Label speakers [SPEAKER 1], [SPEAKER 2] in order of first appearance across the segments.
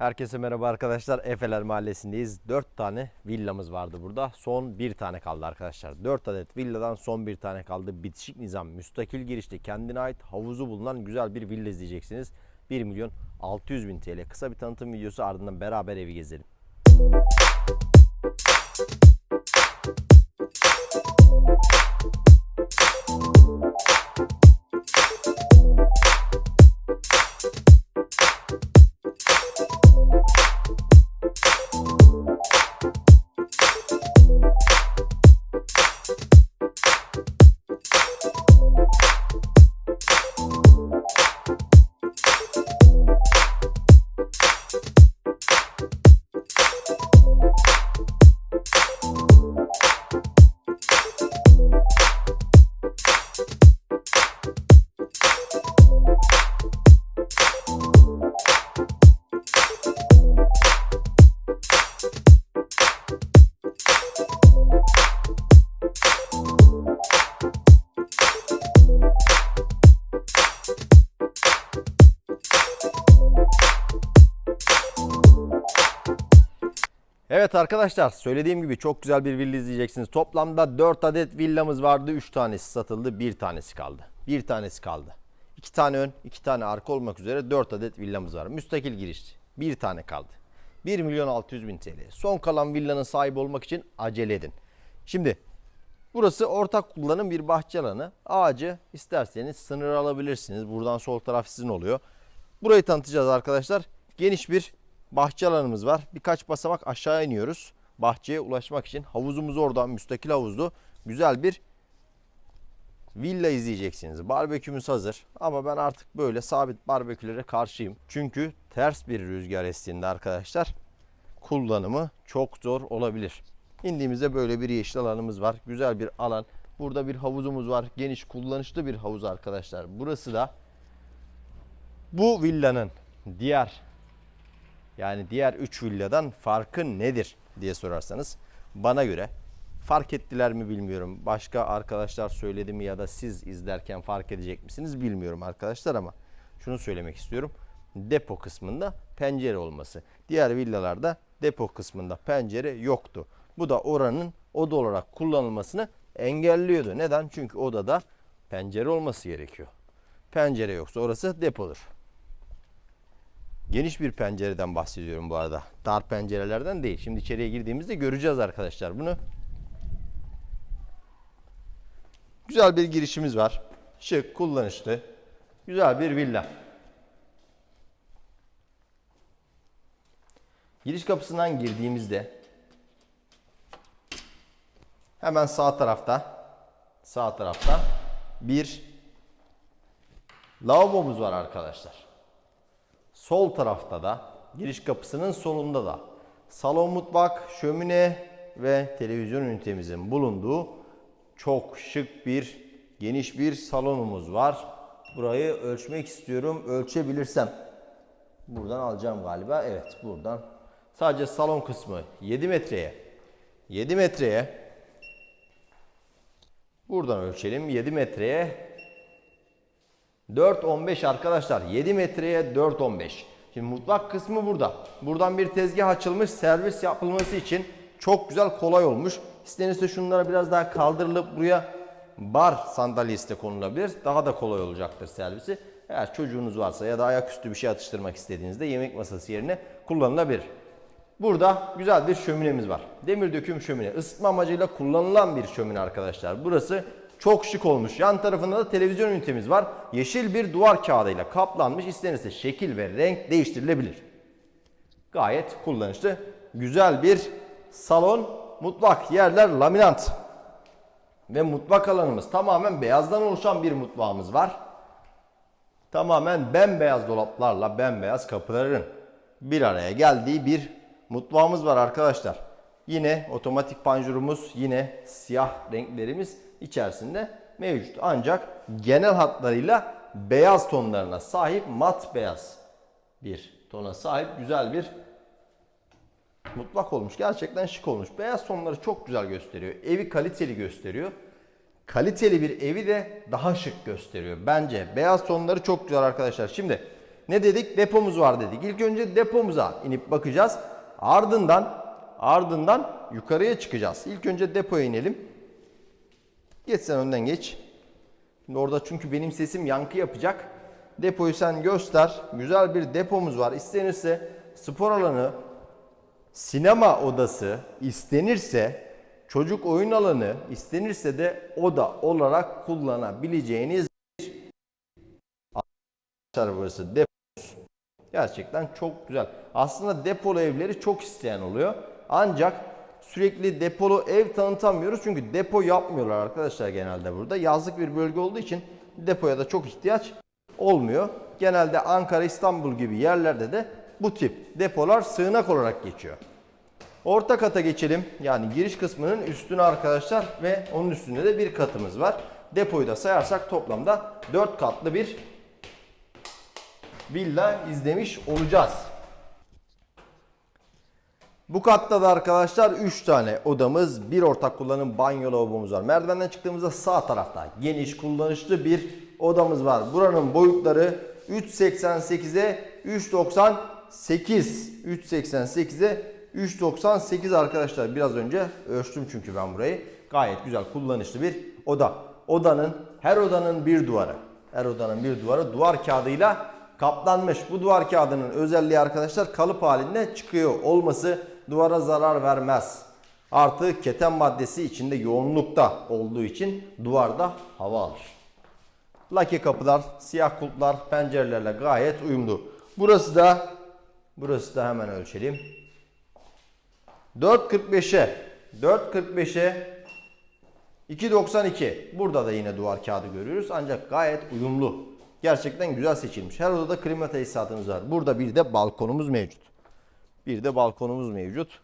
[SPEAKER 1] Herkese merhaba arkadaşlar. Efeler Mahallesi'ndeyiz. 4 tane villamız vardı burada. Son bir tane kaldı arkadaşlar. 4 adet villadan son bir tane kaldı. Bitişik nizam, müstakil girişte kendine ait havuzu bulunan güzel bir villa izleyeceksiniz. 1 milyon 600 bin TL. Kısa bir tanıtım videosu ardından beraber evi gezelim. Evet arkadaşlar söylediğim gibi çok güzel bir villa izleyeceksiniz. Toplamda 4 adet villamız vardı. 3 tanesi satıldı. 1 tanesi kaldı. 1 tanesi kaldı. 2 tane ön, 2 tane arka olmak üzere 4 adet villamız var. Müstakil girişti. 1 tane kaldı. 1 milyon 600 bin TL. Son kalan villanın sahibi olmak için acele edin. Şimdi burası ortak kullanım bir bahçe alanı. Ağacı isterseniz sınır alabilirsiniz. Buradan sol taraf sizin oluyor. Burayı tanıtacağız arkadaşlar. Geniş bir bahçe alanımız var. Birkaç basamak aşağı iniyoruz. Bahçeye ulaşmak için havuzumuz oradan müstakil havuzlu. Güzel bir villa izleyeceksiniz. Barbekümüz hazır ama ben artık böyle sabit barbekülere karşıyım. Çünkü ters bir rüzgar estiğinde arkadaşlar kullanımı çok zor olabilir. İndiğimizde böyle bir yeşil alanımız var. Güzel bir alan. Burada bir havuzumuz var. Geniş kullanışlı bir havuz arkadaşlar. Burası da bu villanın diğer yani diğer 3 villadan farkı nedir diye sorarsanız bana göre fark ettiler mi bilmiyorum. Başka arkadaşlar söyledi mi ya da siz izlerken fark edecek misiniz bilmiyorum arkadaşlar ama şunu söylemek istiyorum. Depo kısmında pencere olması. Diğer villalarda depo kısmında pencere yoktu. Bu da oranın oda olarak kullanılmasını engelliyordu. Neden? Çünkü odada pencere olması gerekiyor. Pencere yoksa orası depodur. Geniş bir pencereden bahsediyorum bu arada. Dar pencerelerden değil. Şimdi içeriye girdiğimizde göreceğiz arkadaşlar bunu. Güzel bir girişimiz var. Şık, kullanışlı. Güzel bir villa. Giriş kapısından girdiğimizde hemen sağ tarafta sağ tarafta bir lavabomuz var arkadaşlar. Sol tarafta da giriş kapısının solunda da salon mutfak, şömine ve televizyon ünitemizin bulunduğu çok şık bir geniş bir salonumuz var. Burayı ölçmek istiyorum. Ölçebilirsem. Buradan alacağım galiba. Evet buradan. Sadece salon kısmı 7 metreye. 7 metreye. Buradan ölçelim. 7 metreye 4.15 arkadaşlar. 7 metreye 4.15. Şimdi mutfak kısmı burada. Buradan bir tezgah açılmış servis yapılması için çok güzel kolay olmuş. İstenirse şunlara biraz daha kaldırılıp buraya bar sandalyesi de konulabilir. Daha da kolay olacaktır servisi. Eğer çocuğunuz varsa ya da ayaküstü bir şey atıştırmak istediğinizde yemek masası yerine kullanılabilir. Burada güzel bir şöminemiz var. Demir döküm şömine. Isıtma amacıyla kullanılan bir şömine arkadaşlar. Burası çok şık olmuş. Yan tarafında da televizyon ünitemiz var. Yeşil bir duvar kağıdıyla kaplanmış. İstenirse şekil ve renk değiştirilebilir. Gayet kullanışlı. Güzel bir salon, mutfak, yerler laminat. Ve mutfak alanımız tamamen beyazdan oluşan bir mutfağımız var. Tamamen bembeyaz dolaplarla bembeyaz kapıların bir araya geldiği bir mutfağımız var arkadaşlar. Yine otomatik panjurumuz, yine siyah renklerimiz içerisinde mevcut. Ancak genel hatlarıyla beyaz tonlarına sahip mat beyaz bir tona sahip güzel bir mutfak olmuş. Gerçekten şık olmuş. Beyaz tonları çok güzel gösteriyor. Evi kaliteli gösteriyor. Kaliteli bir evi de daha şık gösteriyor. Bence beyaz tonları çok güzel arkadaşlar. Şimdi Ne dedik? Depomuz var dedik. İlk önce depomuza inip bakacağız. Ardından ardından yukarıya çıkacağız. İlk önce depoya inelim. Geç sen önden geç. Şimdi orada çünkü benim sesim yankı yapacak. Depoyu sen göster. Güzel bir depomuz var. İstenirse spor alanı, sinema odası istenirse çocuk oyun alanı istenirse de oda olarak kullanabileceğiniz bir arkadaşlar burası depomuz. Gerçekten çok güzel. Aslında depolu evleri çok isteyen oluyor. Ancak sürekli depolu ev tanıtamıyoruz. Çünkü depo yapmıyorlar arkadaşlar genelde burada. Yazlık bir bölge olduğu için depoya da çok ihtiyaç olmuyor. Genelde Ankara, İstanbul gibi yerlerde de bu tip depolar sığınak olarak geçiyor. Orta kata geçelim. Yani giriş kısmının üstüne arkadaşlar ve onun üstünde de bir katımız var. Depoyu da sayarsak toplamda 4 katlı bir villa izlemiş olacağız. Bu katta da arkadaşlar 3 tane odamız, bir ortak kullanım banyo lavabomuz var. Merdivenden çıktığımızda sağ tarafta geniş kullanışlı bir odamız var. Buranın boyutları 3.88'e 3.98. 3.88'e 3.98 arkadaşlar. Biraz önce ölçtüm çünkü ben burayı. Gayet güzel kullanışlı bir oda. Odanın her odanın bir duvarı. Her odanın bir duvarı duvar kağıdıyla kaplanmış. Bu duvar kağıdının özelliği arkadaşlar kalıp halinde çıkıyor olması duvara zarar vermez. Artı keten maddesi içinde yoğunlukta olduğu için duvarda hava alır. Lake kapılar, siyah kulplar pencerelerle gayet uyumlu. Burası da burası da hemen ölçelim. 4.45'e 4.45'e 2.92. Burada da yine duvar kağıdı görüyoruz ancak gayet uyumlu. Gerçekten güzel seçilmiş. Her odada klima tesisatımız var. Burada bir de balkonumuz mevcut. Bir de balkonumuz mevcut.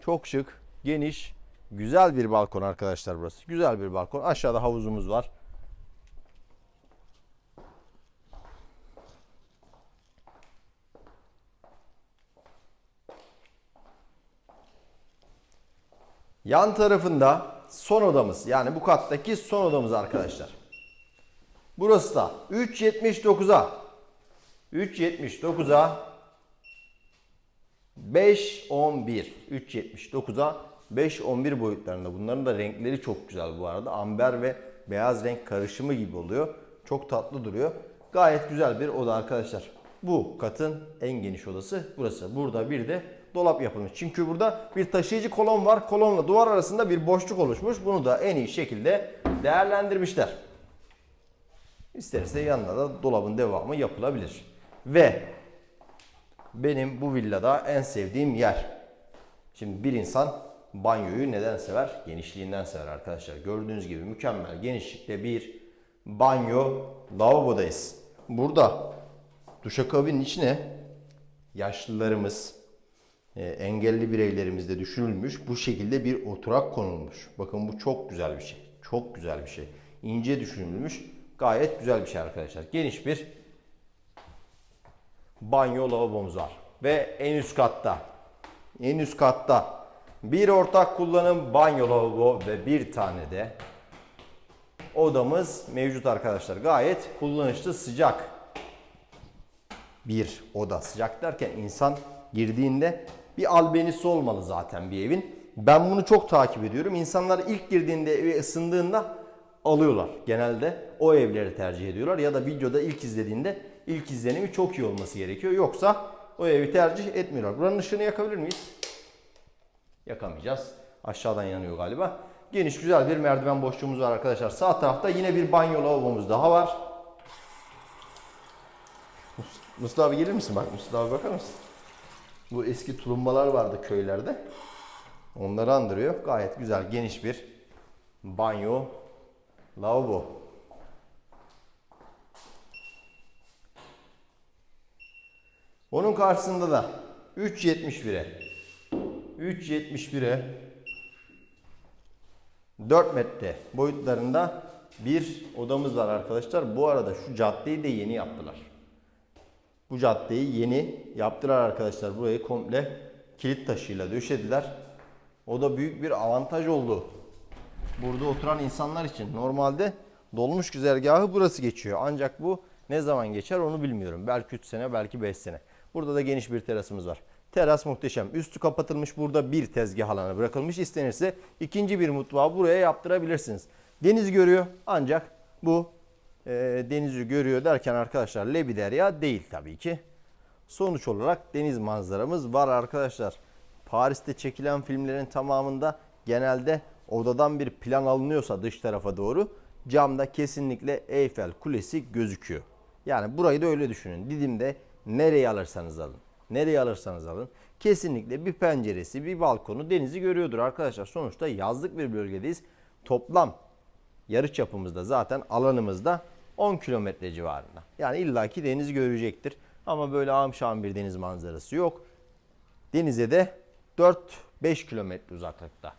[SPEAKER 1] Çok şık, geniş, güzel bir balkon arkadaşlar burası. Güzel bir balkon. Aşağıda havuzumuz var. Yan tarafında son odamız. Yani bu kattaki son odamız arkadaşlar. Burası da 3.79'a 3.79'a 5.11 3.79'a 5.11 boyutlarında. Bunların da renkleri çok güzel bu arada. Amber ve beyaz renk karışımı gibi oluyor. Çok tatlı duruyor. Gayet güzel bir oda arkadaşlar. Bu katın en geniş odası burası. Burada bir de dolap yapılmış. Çünkü burada bir taşıyıcı kolon var. Kolonla duvar arasında bir boşluk oluşmuş. Bunu da en iyi şekilde değerlendirmişler. İsterse yanına da dolabın devamı yapılabilir. Ve benim bu villada en sevdiğim yer. Şimdi bir insan banyoyu neden sever? Genişliğinden sever arkadaşlar. Gördüğünüz gibi mükemmel genişlikte bir banyo lavabodayız. Burada duşakabinin içine yaşlılarımız, e, engelli bireylerimiz de düşünülmüş. Bu şekilde bir oturak konulmuş. Bakın bu çok güzel bir şey. Çok güzel bir şey. İnce düşünülmüş. Gayet güzel bir şey arkadaşlar. Geniş bir banyo lavabomuz var. Ve en üst katta en üst katta bir ortak kullanım banyo lavabo ve bir tane de odamız mevcut arkadaşlar. Gayet kullanışlı sıcak bir oda. Sıcak derken insan girdiğinde bir albenisi olmalı zaten bir evin. Ben bunu çok takip ediyorum. İnsanlar ilk girdiğinde eve ısındığında alıyorlar. Genelde o evleri tercih ediyorlar ya da videoda ilk izlediğinde ilk izlenimi çok iyi olması gerekiyor. Yoksa o evi tercih etmiyorlar. Buranın ışığını yakabilir miyiz? Yakamayacağız. Aşağıdan yanıyor galiba. Geniş güzel bir merdiven boşluğumuz var arkadaşlar. Sağ tarafta yine bir banyo lavabomuz daha var. Mus- Mustafa abi gelir misin? Bak Mustafa abi bakar mısın? Bu eski tulumbalar vardı köylerde. Onları andırıyor. Gayet güzel geniş bir banyo lavabo. Onun karşısında da 3.71'e 3.71'e 4 metre boyutlarında bir odamız var arkadaşlar. Bu arada şu caddeyi de yeni yaptılar. Bu caddeyi yeni yaptılar arkadaşlar. Burayı komple kilit taşıyla döşediler. O da büyük bir avantaj oldu. Burada oturan insanlar için. Normalde dolmuş güzergahı burası geçiyor. Ancak bu ne zaman geçer onu bilmiyorum. Belki 3 sene belki 5 sene. Burada da geniş bir terasımız var. Teras muhteşem. Üstü kapatılmış burada bir tezgah alanı bırakılmış. İstenirse ikinci bir mutfağı buraya yaptırabilirsiniz. Deniz görüyor ancak bu e, denizi görüyor derken arkadaşlar Lebiderya değil tabii ki. Sonuç olarak deniz manzaramız var arkadaşlar. Paris'te çekilen filmlerin tamamında genelde odadan bir plan alınıyorsa dış tarafa doğru camda kesinlikle Eyfel Kulesi gözüküyor. Yani burayı da öyle düşünün. Didim'de nereyi alırsanız alın. Nereyi alırsanız alın. Kesinlikle bir penceresi, bir balkonu denizi görüyordur arkadaşlar. Sonuçta yazlık bir bölgedeyiz. Toplam yarı çapımızda zaten alanımızda 10 kilometre civarında. Yani illaki deniz görecektir. Ama böyle amşan bir deniz manzarası yok. Denize de 4-5 kilometre uzaklıkta.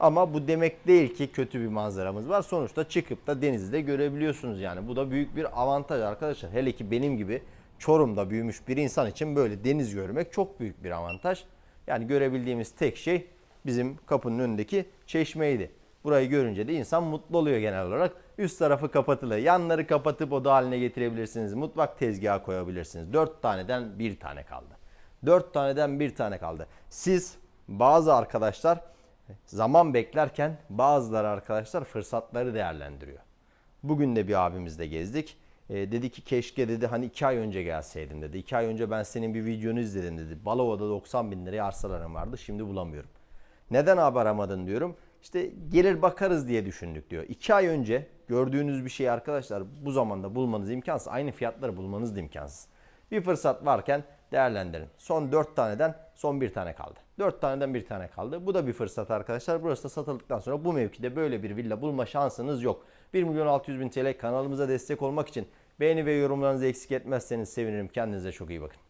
[SPEAKER 1] Ama bu demek değil ki kötü bir manzaramız var. Sonuçta çıkıp da denizi de görebiliyorsunuz yani. Bu da büyük bir avantaj arkadaşlar. Hele ki benim gibi Çorum'da büyümüş bir insan için böyle deniz görmek çok büyük bir avantaj. Yani görebildiğimiz tek şey bizim kapının önündeki çeşmeydi. Burayı görünce de insan mutlu oluyor genel olarak. Üst tarafı kapatılı. Yanları kapatıp oda haline getirebilirsiniz. Mutfak tezgahı koyabilirsiniz. 4 taneden bir tane kaldı. 4 taneden bir tane kaldı. Siz bazı arkadaşlar zaman beklerken bazıları arkadaşlar fırsatları değerlendiriyor. Bugün de bir abimizle gezdik. E, dedi ki keşke dedi hani iki ay önce gelseydin dedi. İki ay önce ben senin bir videonu izledim dedi. Balova'da 90 bin liraya arsalarım vardı şimdi bulamıyorum. Neden abi aramadın diyorum. İşte gelir bakarız diye düşündük diyor. İki ay önce gördüğünüz bir şey arkadaşlar bu zamanda bulmanız imkansız. Aynı fiyatları bulmanız da imkansız. Bir fırsat varken değerlendirin. Son 4 taneden son bir tane kaldı. 4 taneden bir tane kaldı. Bu da bir fırsat arkadaşlar. Burası da satıldıktan sonra bu mevkide böyle bir villa bulma şansınız yok. 1 milyon 600 bin TL kanalımıza destek olmak için beğeni ve yorumlarınızı eksik etmezseniz sevinirim. Kendinize çok iyi bakın.